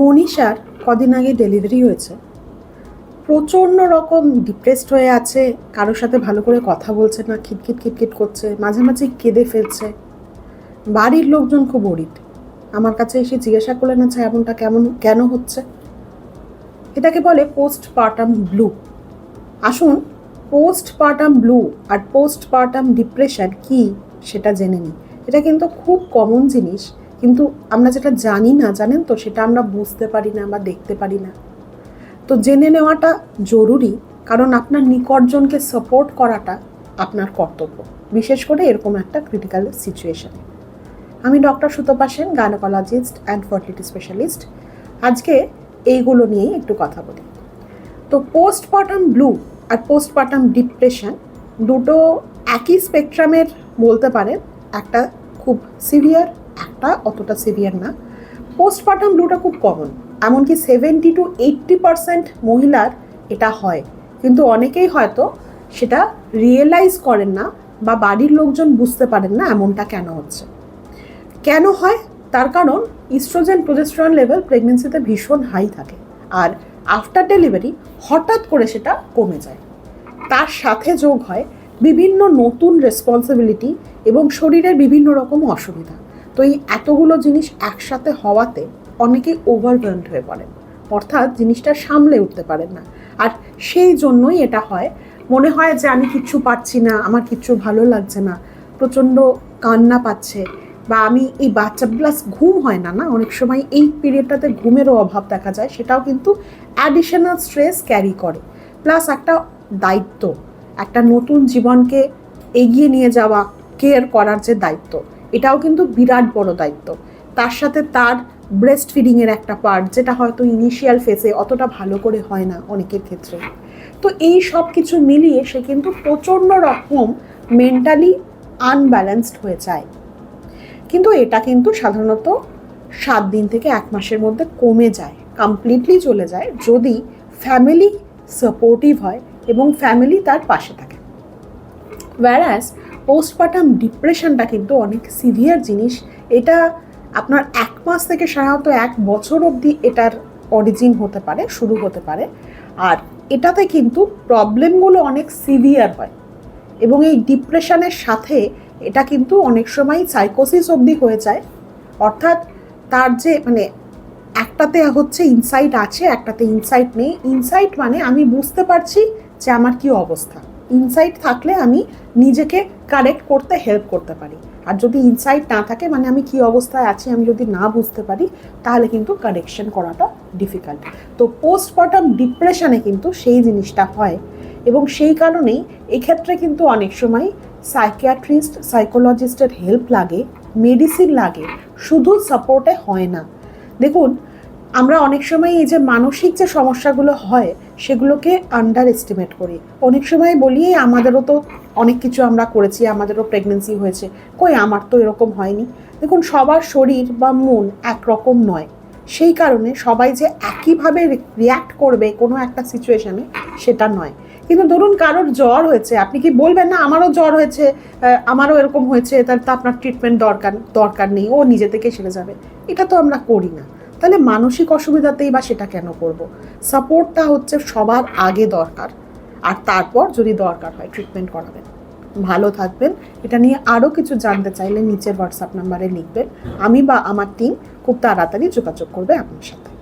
মনীষার কদিন আগে ডেলিভারি হয়েছে। প্রচণ্ড রকম ডিপ্রেসড হয়ে আছে, কারোর সাথে ভালো করে কথা বলছে না খিটখিট খিটখিট করছে, মাঝে মাঝে কেঁদে ফেলছে। বাড়ির লোকজন খুব অরিট আমার কাছে এসে জিজ্ঞাসা করলেন আচ্ছা এমনটা কেমন, কেন হচ্ছে? এটাকে বলে পোস্ট পার্টাম ব্লু আসুন পোস্ট পার্টাম ব্লু আর পোস্ট পার্টাম ডিপ্রেশন কি সেটা জেনে নিই। এটা কিন্তু খুব কমন জিনিস। কিন্তু আমরা যেটা জানি না, জানেন তো? সেটা আমরা বুঝতে পারি না বা দেখতে পারি না। তো জেনে নেওয়াটা জরুরি, কারণ আপনার নিকটজনকে সাপোর্ট করাটা আপনার কর্তব্য। বিশেষ করে এরকম একটা ক্রিটিক্যাল সিচুয়েশনে আমি doctor Sutapa Sen and fertility specialist আজকে এইগুলো নিয়েই একটু কথা বলি। তো পোস্টপার্টাম ব্লু আর পোস্টপার্টাম ডিপ্রেশন দুটো একই স্পেকট্রামের বলতে পারেন, একটা খুব সিভিয়ার একটা অতটা সিভিয়ার না। পোস্টপার্টাম ব্লুটা খুব কমন এমনকি সেভেন্টি টু এইট্টি পারসেন্ট মহিলার এটা হয়। কিন্তু অনেকেই হয়তো সেটা রিয়েলাইজ করেন না বা বাড়ির লোকজন বুঝতে পারেন না এমনটা কেন হচ্ছে। কেন হয়? তার কারণ ইস্ট্রোজেন প্রোজেস্ট্রন লেভেল প্রেগনেন্সিতে ভীষণ হাই থাকে আর আফটার ডেলিভারি হঠাৎ করে সেটা কমে যায়। তার সাথে যোগ হয় বিভিন্ন নতুন রেসপন্সিবিলিটি এবং শরীরের বিভিন্ন রকম অসুবিধা। তো এই এতগুলো জিনিস একসাথে হওয়াতে অনেকেই ওভারওয়েলড হয়ে পড়েন। অর্থাৎ জিনিসটা সামলে উঠতে পারেন না। আর সেই জন্যই এটা হয়। মনে হয় যে আমি কিচ্ছু পারছি না, আমার কিচ্ছু ভালো লাগছে না, প্রচণ্ড কান্না পাচ্ছে বা আমি এই বাচ্চা প্লাস ঘুম হয় না না? অনেক সময় এই পিরিয়ডটাতে ঘুমেরও অভাব দেখা যায়, সেটাও কিন্তু অ্যাডিশনাল স্ট্রেস ক্যারি করে। প্লাস একটা দায়িত্ব, একটা নতুন জীবনকে এগিয়ে নিয়ে যাওয়া কেয়ার করার যে দায়িত্ব এটাও কিন্তু বিরাট বড় দায়িত্ব। তার সাথে তার ব্রেস্ট ফিডিংয়ের একটা পার্ট যেটা হয়তো ইনিশিয়াল ফেসে অতটা ভালো করে হয় না অনেকের ক্ষেত্রে। তো এই সব কিছু মিলিয়ে সে কিন্তু প্রচণ্ড রকম মেন্টালি আনব্যালেন্সড হয়ে যায়। কিন্তু এটা কিন্তু সাধারণত সাত দিন থেকে এক মাসের মধ্যে কমে যায় কমপ্লিটলি চলে যায় যদি ফ্যামিলি সাপোর্টিভ হয় এবং ফ্যামিলি তার পাশে থাকে। ওয়ারাস পোস্টপার্টাম ডিপ্রেশনটা কিন্তু অনেক সিভিয়ার জিনিস। এটা আপনার এক মাস থেকে সাধারণত এক বছর অবধি এটার অরিজিন হতে পারে, শুরু হতে পারে। আর এটাতে কিন্তু প্রবলেমগুলো অনেক সিভিয়ার হয়। এবং এই ডিপ্রেশনের সাথে এটা কিন্তু অনেক সময় সাইকোসিস অবধি হয়ে যায়। অর্থাৎ তার যে মানে একটাতে হচ্ছে ইনসাইট আছে, একটাতে ইনসাইট নেই। ইনসাইট মানে আমি বুঝতে পারছি যে আমার কি অবস্থা। ইনসাইট থাকলে আমি নিজেকে কারেক্ট করতে হেল্প করতে পারি। আর যদি ইনসাইট না থাকে মানে আমি কি অবস্থায় আছি, আমি যদি না বুঝতে পারি, তাহলে কিন্তু কারেকশন করাটা ডিফিকাল্ট তো পোস্টমর্টম ডিপ্রেশনে কিন্তু সেই জিনিসটা হয় এবং সেই কারণেই এক্ষেত্রে কিন্তু অনেক সময় সাইকিয়াট্রিস্ট সাইকোলজিস্টের হেল্প লাগে মেডিসিন লাগে, শুধু সাপোর্টে হয় না। দেখুন আমরা অনেক সময় এই যে মানসিক যে সমস্যাগুলো হয়, সেগুলোকে আন্ডার এস্টিমেট করি। অনেক সময় বলি আমাদেরও তো অনেক কিছু আমরা করেছি, আমাদেরও প্রেগনেন্সি হয়েছে। কই, আমার তো এরকম হয়নি। দেখুন, সবার শরীর বা মন একরকম নয়। সেই কারণে সবাই যে একইভাবে রিয়াক্ট করবে কোনো একটা সিচুয়েশানে সেটা নয়। কিন্তু ধরুন, কারোর জ্বর হয়েছে, আপনি কি বলবেন, না, আমারও জ্বর হয়েছে আমারও এরকম হয়েছে তাহলে তো আপনার ট্রিটমেন্ট দরকার দরকার নেই, ও নিজে থেকে সেরে যাবে। এটা তো আমরা করি না। তাহলে মানসিক অসুবিধাতেই বা সেটা কেন করব? সাপোর্টটা হচ্ছে সবার আগে দরকার। আর তারপর যদি দরকার হয় ট্রিটমেন্ট করাবেন। ভালো থাকবেন। এটা নিয়ে আরও কিছু জানতে চাইলে নিচের হোয়াটসঅ্যাপ নাম্বারে লিখবেন। আমি বা আমার টিম খুব তাড়াতাড়ি যোগাযোগ করবে আপনার সাথে।